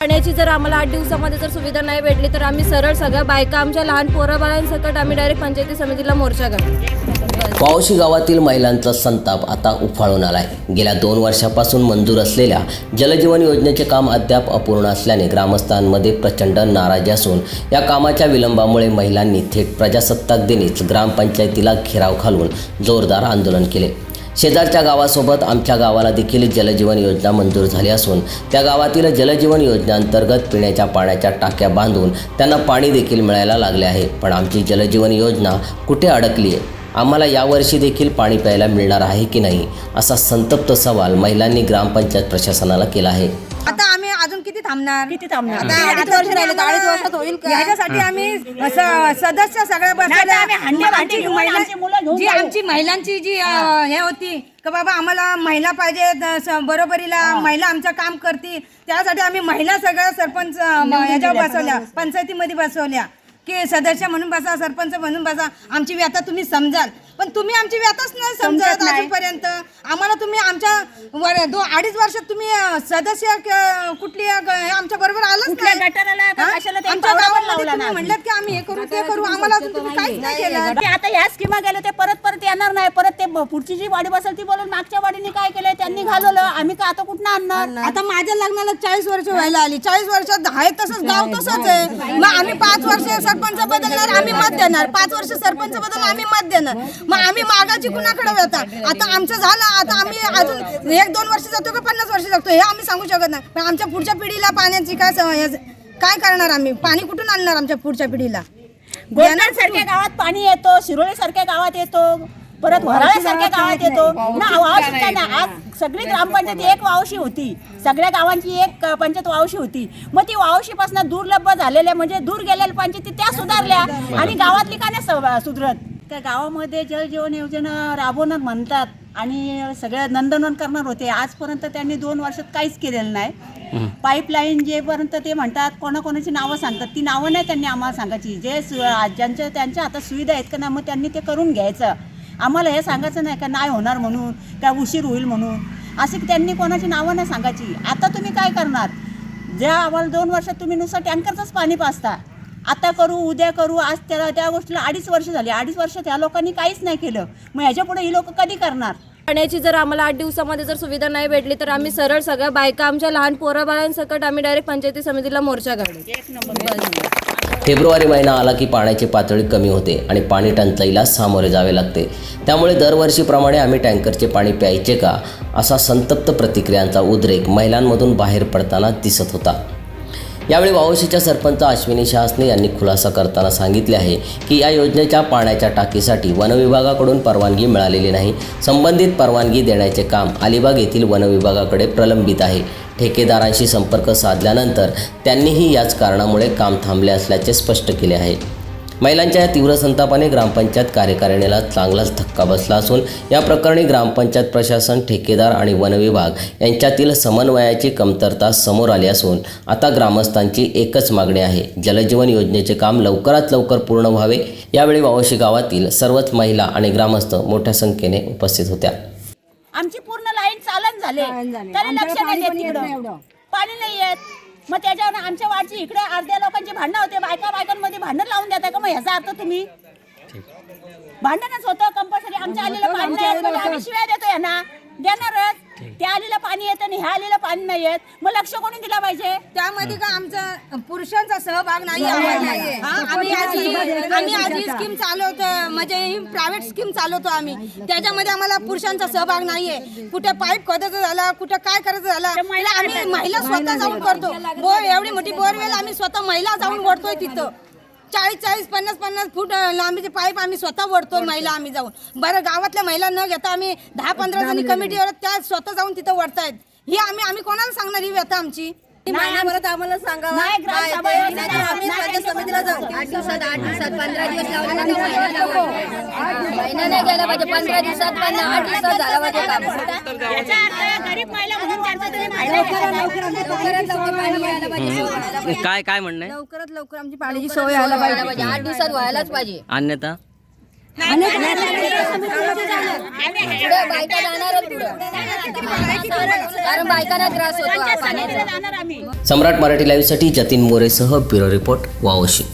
पाण्याची जर आम्हाला आठ दिवसामध्ये जर सुविधा नाही भेटली तर आम्ही सरळ सगळ्या बायका आमच्या लहान पोराबाळांसकट आम्ही डायरेक्ट पंचायती समितीला मोर्चा काढू पावशी गावातील महिलांचा संताप आता उफाळून आलाय. गेल्या दोन वर्षापासून मंजूर असलेल्या जलजीवन योजनेचे काम अद्याप अपूर्ण असल्याने ग्रामस्थांमध्ये प्रचंड नाराजी असून या कामाच्या विलंबामुळे महिलांनी थेट प्रजासत्ताक दिनीच ग्रामपंचायतीला घेराव घालून जोरदार आंदोलन केले. शेजारच्या गावासोबत आमच्या गावाला देखील जलजीवन योजना मंजूर झाली असून त्या गावातील जलजीवन योजनेअंतर्गत पिण्याच्या पाण्याच्या टाक्या बांधून त्यांना पाणी देखील मिळायला लागले आहे. पण आमची जलजीवन योजना कुठे अडकली आहे आम्हाला यावर्षी देखील पाणी प्यायला मिळणार आहे की नाही? असा संतप्त सवाल महिलांनी ग्रामपंचायत प्रशासनाला केला आहे. थांबणार? किती थांबणार? आता अडीच वर्ष राहिले तर अडीच वर्षात होईल का? ह्याच्यासाठी आम्ही स- सदस्य सगळे नाही तर आम्ही हांडे भांडे आमची घेऊन महिला- आमची मुलं घेऊन जी जाऊ. आमची महिलांची जी अ, हे. होती का बाबा आम्हाला महिला पाहिजे द- स- बरोबरीला महिला आमचं काम करतील त्यासाठी आम्ही महिला सगळ्या सरपंच अ, म- ह्याच्यावर बसवल्या पंचायतीमध्ये बसवल्या की सदस्य म्हणून बसा सरपंच म्हणून बसा आमची व्यथा तुम्ही समजाल पण तुम्ही आमची व्यथाच नाही समजत. अजूनपर्यंत आम्हाला तुम्ही आमच्या दो अडीच वर्षात तुम्ही सदस्य क- कुठली आमच्या बरोबर आलंच कुठल्या नाही गटाराला का? कशाला ते आमच्या लावला तुम्ही नाही. म्हणलात की आम्ही हे करू ते करू. आम्हाला अजून तुम्ही काहीच नाही केलं. ते आता ह्या स्कीमा गेल्या ते परत परत येणार नाही. परत ते ब- पुढची जी वाडी बसेल ती बोलून मागच्या वाडीने काय केलंय त्यांनी घालवलं. आम्ही का आता कुठं आणणार? आता माझ्या लग्नाला चाळीस वर्ष व्हायला आली. चाळीस वर्षात आहे तसंच गाव तसंच आहे. मग आम्ही पाच वर्ष सरपंच बदलणार आम्ही मत देणार. पाच वर्ष सरपंच बदल आम्ही मत देणार. मग आम्ही मागाची कुणाकडे येतात आता आमचं झालं. आता आम्ही अजून एक दोन वर्ष जातो का पन्नास वर्ष जातो? हे आम्ही सांगू शकत नाही. पण आमच्या पुढच्या पिढीला पाण्याची काय सवय आहे? काय करणार आम्ही? पाणी कुठून आणणार आमच्या पुढच्या पिढीला? गोंडण सारख्या गावात पाणी येतो शिरोळी सारख्या गावात येतो परत वराळ्या सारख्या गावात येतो. ना वावशी काय ना आज सगळी ग्रामपंचायत एक वावशी होती. सगळ्या गावांची एक पंचायत वावशी होती. मग ती वावशीपासून दुर्लभ झालेल्या म्हणजे दूर गेलेल्या पंचायती त्या सुधारल्या आणि गावातली का नाही सुधरत. त्या गावामध्ये जल जीवन योजना राबवणार म्हणतात आणि सगळं नंदनवन करणार होते. आजपर्यंत त्यांनी दोन वर्षात काहीच केलेलं नाही. पाईपलाईन जेपर्यंत ते म्हणतात कोणाकोणाची नावं सांगतात ती नावं नाही त्यांनी आम्हाला सांगायची. जे सु- ज्यांच्या त्यांच्या आता सुविधा आहेत का ना मग त्यांनी ते करून घ्यायचं. आम्हाला हे सांगायचं नाही का नाही होणार म्हणून का उशीर होईल म्हणून. असे त्यांनी कोणाची नावं नाही सांगायची. आता तुम्ही काय करणार? ज्या आम्हाला दोन वर्षात तुम्ही नुसतं टँकरचंच पाणी पाजता. आता करू उद्या करू आज त्याला त्या गोष्टीला अडीच वर्ष झाली. अडीच वर्ष त्या लोकांनी काहीच नाही केलं. मग ह्याच्या पुढे ही लोक कधी करणार? पाण्याची जर आम्हाला आठ दिवसामध्ये जर सुविधा नाही भेटली तर आम्ही सरळ सगळ्या बायका आमच्या लहान पोराबाळांसकट आम्ही डायरेक्ट पंचायती समितीला मोर्चा काढू. फेब्रुवारी महिना आला की पाण्याची पातळी कमी होते आणि पाणी टंचाईला सामोरे जावे लागते. त्यामुळे दरवर्षीप्रमाणे आम्ही टँकरचे पाणी प्यायचे का असा संतप्त प्रतिक्रियांचा उद्रेक महिलांमधून बाहेर पडताना दिसत होता. यावेळी वावशीच्या सरपंच अश्विनी शासने यांनी खुलासा करताना सांगितले आहे की या योजनेच्या पाण्याच्या टाकीसाठी वनविभागाकडून परवानगी मिळालेली नाही. संबंधित परवानगी देण्याचे काम अलिबाग येथील वनविभागाकडे प्रलंबित आहे. ठेकेदारांशी संपर्क साधल्यानंतर त्यांनीही याच कारणामुळे काम थांबले असल्याचे स्पष्ट केले आहे. महिलांच्या या तीव्र संतापाने ग्रामपंचायत कार्यकारिणीला चांगलाच धक्का बसला असून या प्रकरणी ग्रामपंचायत प्रशासन ठेकेदार आणि वनविभाग यांच्यातील समन्वयाची कमतरता समोर आली असून आता ग्रामस्थांची एकच मागणी आहे. जलजीवन योजनेचे काम लवकरात लवकर पूर्ण व्हावे. यावेळी वावशी गावातील सर्वच महिला आणि ग्रामस्थ मोठ्या संख्येने उपस्थित होत्या. आमची पूर्ण लाईन चालन झाले. तरी लक्ष नाही देत तिकडं पाणी नाही येत. मग त्याच्यावर आमच्या वाडची इकडे अर्ध्या लोकांची भांडणं होते बायका बायकांमध्ये भांडण लावून देता का? मग ह्याचा अर्थ तुम्ही? भांडणच होतं कंपल्सरी आमच्या आलेलं आम्ही शिव्या देतो यांना. देणारच. त्या आलेलं पाणी येतं आणि ह्या आलेलं पाणी नाही येत. मग लक्ष कोणी दिला पाहिजे? त्यामध्ये का आमचा पुरुषांचा सहभाग नाही आहे हा, आम्ही आधी आम्ही आधी स्कीम चालवतो म्हणजे ही प्रायव्हेट स्कीम चालवतो आम्ही. त्याच्यामध्ये आम्हाला पुरुषांचा सहभाग नाहीये. कुठे पाईप खोदायचं झालं कुठे काय करायचं झालं महिला आम्ही महिला स्वतः जाऊन करतो. बोर एवढी मोठी बोरवेल आम्ही स्वतः महिला जाऊन ओढतोय तिथं. चाळीस चाळीस पन्नास पन्नास फूट लांबीचे पाईप आम्ही स्वतः ओढतो महिला आम्ही जाऊन. बरं गावातल्या महिला न घेता आम्ही दहा पंधरा जणी कमिटीवर त्या स्वतः जाऊन तिथं ओढतायत ही आम्ही आम्ही कोणाला सांगणार ही व्यथा आमची? महिन्याभरात आम्हाला सांगा नाही, योजना नाही तर आम्ही नाही, पंचायत समितीला जाऊ. आठ दिवसात आठ दिवसात पंधरा दिवस लावले तर महिना नाही गेला पाहिजे पंधरा दिवसात पण आठ दिवसात झाला पाहिजे काम. याचा अर्थ गरीब महिला म्हणून त्यांचा तरी फायदा लवकरात लवकर पाणी यायला पाहिजे. सोय व्हायला पाहिजे. काय काय म्हणणं आहे? लवकरात लवकर आमची पाण्याची सोय व्हायला पाहिजे. आठ दिवसात व्हायलाच पाहिजे. अन्यथा? सम्राट मराठी लाईव्हसाठी जतीन मोरेसह ब्युरो रिपोर्ट वावशी